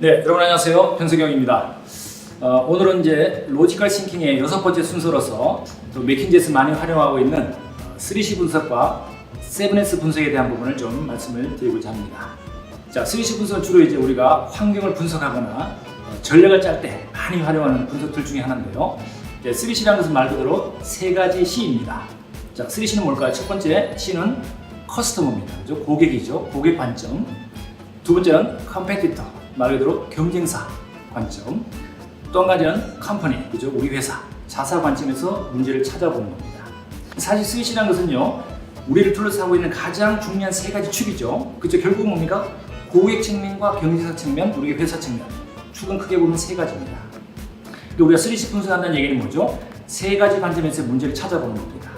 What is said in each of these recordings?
네, 여러분 안녕하세요. 변석영입니다. 어, 오늘은 이제 로지컬 싱킹의 여섯 번째 순서로서 또 맥킨제스 많이 활용하고 있는 3C 분석과 7S 분석에 대한 부분을 좀 말씀을 드리고자 합니다. 자, 3C 분석은 주로 이제 우리가 환경을 분석하거나 어, 전략을 짤 때 많이 활용하는 분석들 중에 하나인데요. 이제 3C라는 것은 말 그대로 세 가지 C입니다. 자, 3C는 뭘까요? 첫 번째 C는 커스터머입니다. 그죠? 고객이죠. 고객 관점. 두 번째는 컴페티터 말 그대로 경쟁사 관점. 또 한 가지는 컴퍼니 그죠? 우리 회사 자사 관점에서 문제를 찾아보는 겁니다. 사실 스위치라는 것은요 우리를 둘러싸고 있는 가장 중요한 세 가지 축이죠. 그죠? 결국 뭡니까? 고객 측면과 경쟁사 측면 우리 회사 측면. 축은 크게 보면 세 가지입니다. 근데 우리가 스위치 분석한다는 얘기는 뭐죠? 세 가지 관점에서 문제를 찾아보는 겁니다.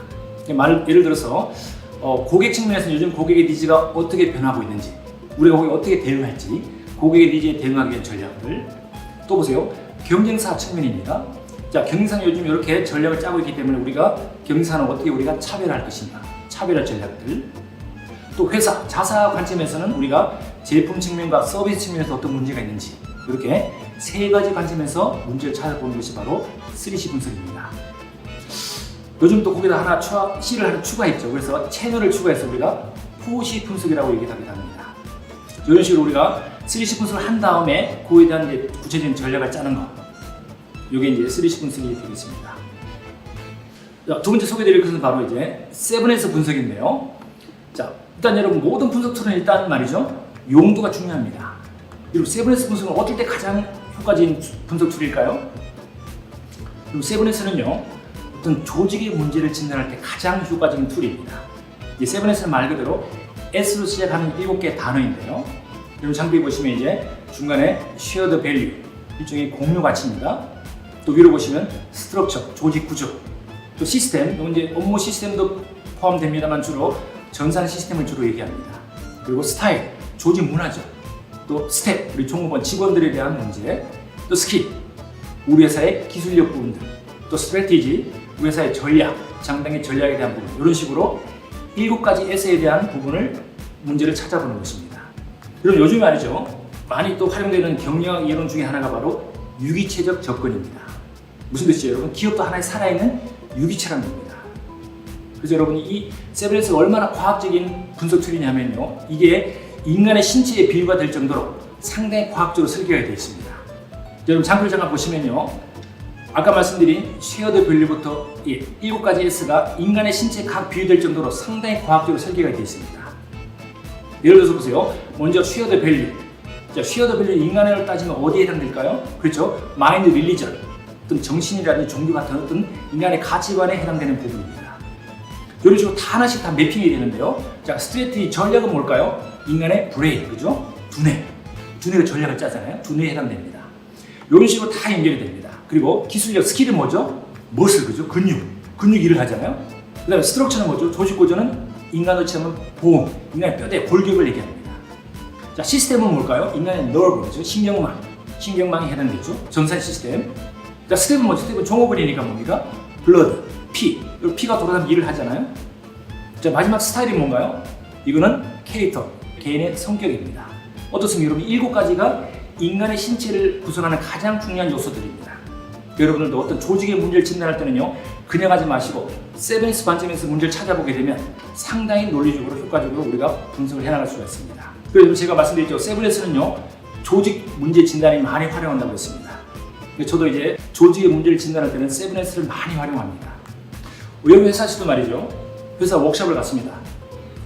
말 예를 들어서 어, 고객 측면에서 요즘 고객의 니즈가 어떻게 변하고 있는지 우리가 거기에 어떻게 대응할지 고객의 니즈에 대응하기 위한 전략을 또 보세요. 경쟁사 측면입니다. 자 경쟁사는 요즘 이렇게 전략을 짜고 있기 때문에 우리가 경쟁사는 어떻게 우리가 차별할 것인가 차별할 전략들. 또 회사 자사 관점에서는 우리가 제품 측면과 서비스 측면에서 어떤 문제가 있는지 이렇게 세 가지 관점에서 문제를 찾아보는 것이 바로 3C 분석입니다. 요즘 또 거기다 하나 추가, C를 하나 추가했죠. 그래서 채널을 추가해서 우리가 4C 분석이라고 얘기하기도 합니다. 이런 식으로 우리가 3C 분석을 한 다음에 그에 대한 이제 구체적인 전략을 짜는 거. 이게 이제 3C 분석이 되겠습니다. 자, 두 번째 소개드릴 것은 바로 이제 7S 분석인데요. 자, 일단 여러분 모든 분석 툴은 일단 말이죠. 용도가 중요합니다. 그리고 7S 분석은 어떨 때 가장 효과적인 분석 툴일까요? 그리고 7S는요. 어떤 조직의 문제를 진단할 때 가장 효과적인 툴입니다. 이 7S는 말 그대로 S로 시작하는 7개의 단어인데요. 여러분 장비 보시면 이제 중간에 shared value 일종의 공유 가치입니다. 또 위로 보시면 스트럭처 조직 구조 또 시스템 이제 업무 시스템도 포함됩니다만 주로 전산 시스템을 주로 얘기합니다. 그리고 스타일 조직 문화죠. 또 스텝 우리 종업원 직원들에 대한 문제 또 스킬 우리 회사의 기술력 부분들 또 스트레티지 우리 회사의 전략 장당의 전략에 대한 부분 이런 식으로 일곱 가지 S에 대한 부분을 문제를 찾아보는 것입니다. 그럼 요즘 말이죠. 많이 또 활용되는 경영학 이론 중에 하나가 바로 유기체적 접근입니다. 무슨 뜻이에요, 여러분? 기업도 하나의 살아있는 유기체라는 겁니다. 그래서 여러분 이 세븐에서 얼마나 과학적인 분석 툴이냐면요. 이게 인간의 신체에 비유가 될 정도로 상당히 과학적으로 설계가 되어 있습니다. 여러분 장글 잠깐 보시면요. 아까 말씀드린 쉐어드 밸류부터 예, 일곱 가지 S가 인간의 신체에 각 비유될 정도로 상당히 과학적으로 설계가 되어 있습니다. 예를 들어서 보세요. 먼저 쉐어드 밸류. 자, 쉐어드 밸류 인간을 따지면 어디에 해당될까요? 그렇죠. 마인드 릴리전. 어떤 정신이라든지 종교 같은 어떤 인간의 가치관에 해당되는 부분입니다. 이런 식으로 다 하나씩 다 매핑이 되는데요. 자, 스트레티 전략은 뭘까요? 인간의 브레인, 그죠? 두뇌. 두뇌가 전략을 짜잖아요. 두뇌에 해당됩니다. 이런 식으로 다 연결이 됩니다. 그리고 기술력, 스킬은 뭐죠? 머슬, 그죠? 근육. 근육 일을 하잖아요. 그 다음에 스트럭처는 뭐죠? 조직 구조는 인간으로 치면 보험, 인간의 뼈대 골격을 얘기합니다. 자, 시스템은 뭘까요? 인간의 그죠? 신경망. 신경망이 해당되죠. 전산 시스템. 자, 스텝은 뭐죠? 스텝은 종업원이니까 뭡니까? 블러드, 피. 그리고 피가 돌아다니면 일을 하잖아요. 자, 마지막 스타일이 뭔가요? 이거는 캐릭터, 개인의 성격입니다. 어떻습니까? 여러분, 일곱 가지가 인간의 신체를 구성하는 가장 중요한 요소들입니다. 여러분들도 어떤 조직의 문제를 진단할 때는요, 그냥 하지 마시고 세븐스 관점에서 문제를 찾아보게 되면 상당히 논리적으로 효과적으로 우리가 분석을 해나갈 수가 있습니다. 그래서 제가 말씀드렸죠, 세븐스는요, 조직 문제 진단에 많이 활용한다고 했습니다. 저도 이제 조직의 문제를 진단할 때는 세븐스를 많이 활용합니다. 여기 회사에서도 말이죠, 회사 워크숍을 갔습니다.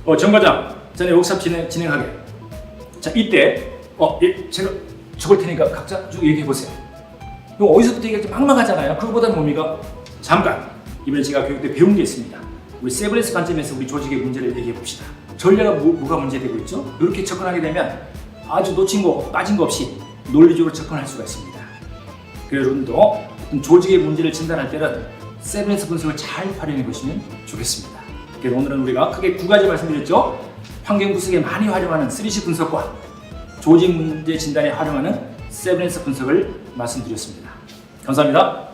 어, 정 과장, 전에 워크숍 진행, 진행하게. 자, 이때, 어, 예, 제가 적을 테니까 각자 쭉 얘기해 보세요. 이거 어디서부터 얘기할지 막막하잖아요. 그거보다 뭡니까? 잠깐 이번에 제가 교육 때 배운 게 있습니다. 우리 세브레스 관점에서 우리 조직의 문제를 얘기해 봅시다. 전략은 뭐, 뭐가 문제되고 있죠? 이렇게 접근하게 되면 아주 놓친 거 빠진 거 없이 논리적으로 접근할 수가 있습니다. 그래서 여러분도 조직의 문제를 진단할 때는 세브레스 분석을 잘 활용해 보시면 좋겠습니다. 그래서 오늘은 우리가 크게 두 가지 말씀드렸죠. 환경 분석에 많이 활용하는 3C 분석과 조직 문제 진단에 활용하는 세븐스 분석을 말씀드렸습니다. 감사합니다.